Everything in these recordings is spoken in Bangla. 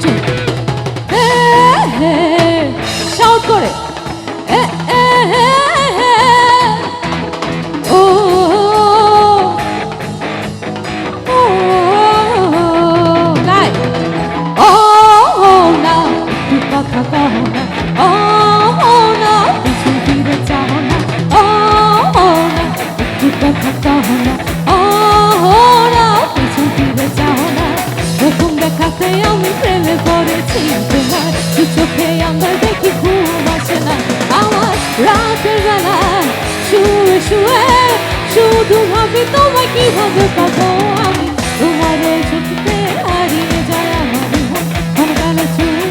就 শুধু ভাবে তোমায় কীভাবে পাবো আমি? তোমার হারিয়ে যায় আমার মন।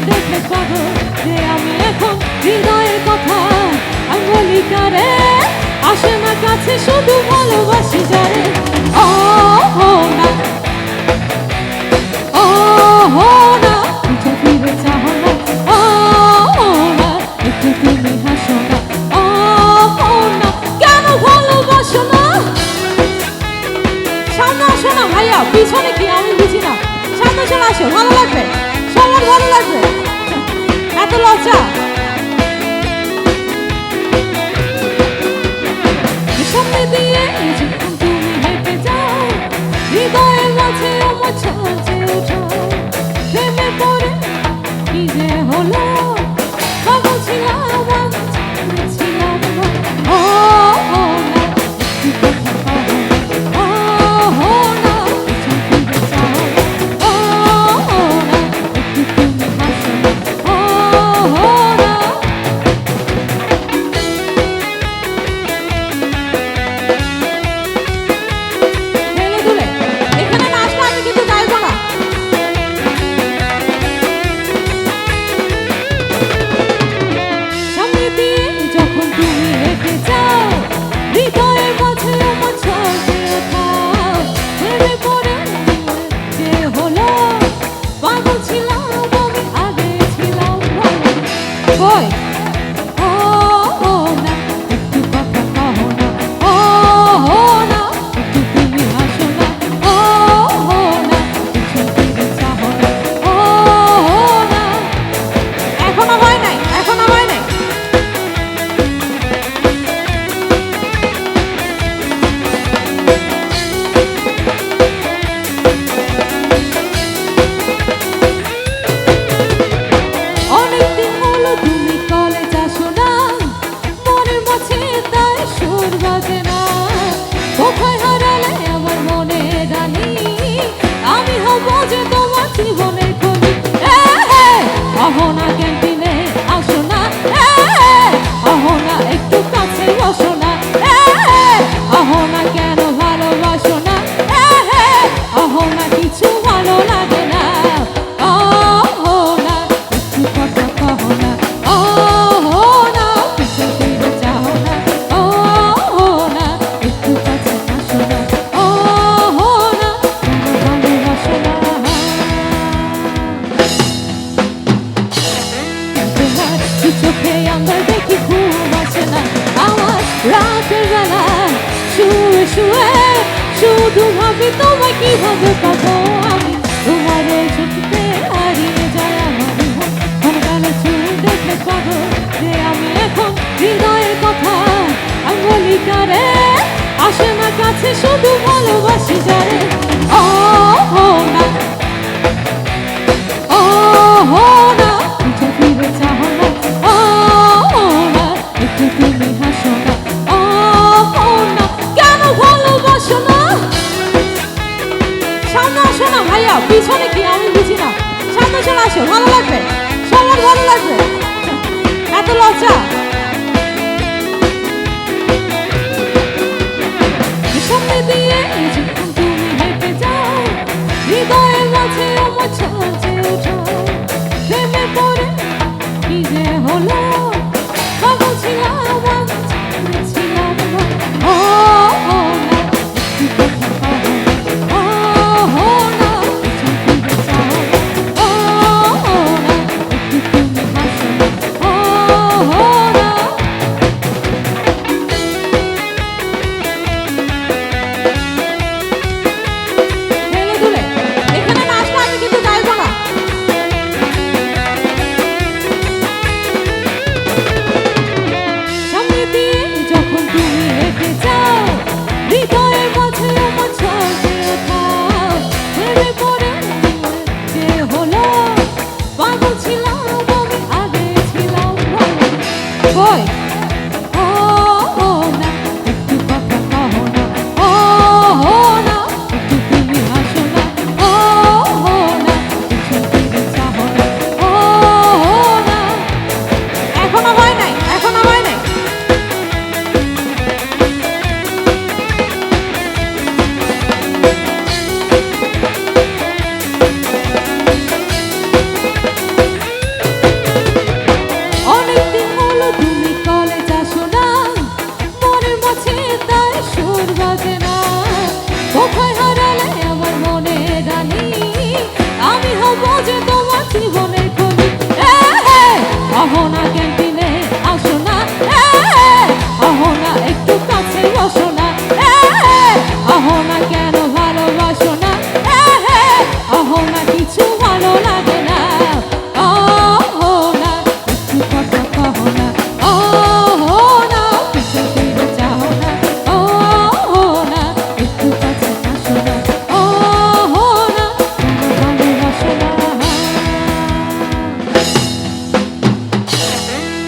দেখে পাবো যে আমি এখন হৃদয়ের কথা। আমি কারে আসে না কাছে, শুধু ভালোবাসি পিছনে কি আমি বুঝি না? সামনে চলে আসো, ভালো লাগবে। সবার ভালো লাগবে। এত লজ্জা। সামনে দিয়ে আছে তার সুর বাজে না শুধু ভাবে তোমায় কীভাবে পাবো আমি? তোমার ছুটিতে হারিয়ে যায় আমার অনেককালে চুল দেখতে পাবো যে আমি এখন হৃদয়ের কথা। আঙ্গুলি কারে? আসে না কাছে, শুধু ভালোবাসি যারে। চর্চা Bye.